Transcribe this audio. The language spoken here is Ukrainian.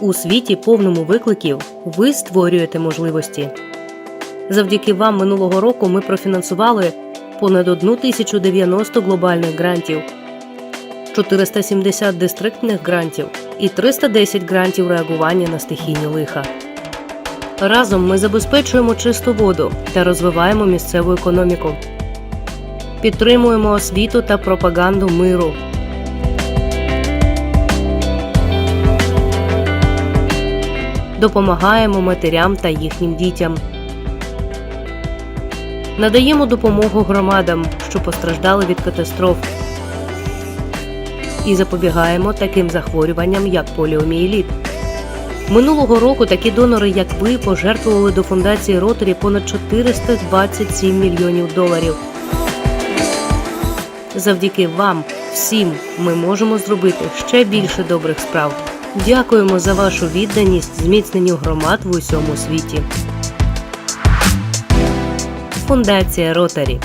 У світі повному викликів ви створюєте можливості. Завдяки вам минулого року ми профінансували понад 1090 глобальних грантів, 470 дистриктних грантів і 310 грантів реагування на стихійні лиха. Разом ми забезпечуємо чисту воду та розвиваємо місцеву економіку. Підтримуємо освіту та пропаганду миру. Допомагаємо матерям та їхнім дітям. Надаємо допомогу громадам, що постраждали від катастроф. І запобігаємо таким захворюванням, як поліомієліт. Минулого року такі донори, як ви, пожертвували до фундації Ротарі понад 427 мільйонів доларів. Завдяки вам, всім, ми можемо зробити ще більше добрих справ. Дякуємо за вашу відданість зміцненню громад в усьому світі. Фундація Ротарі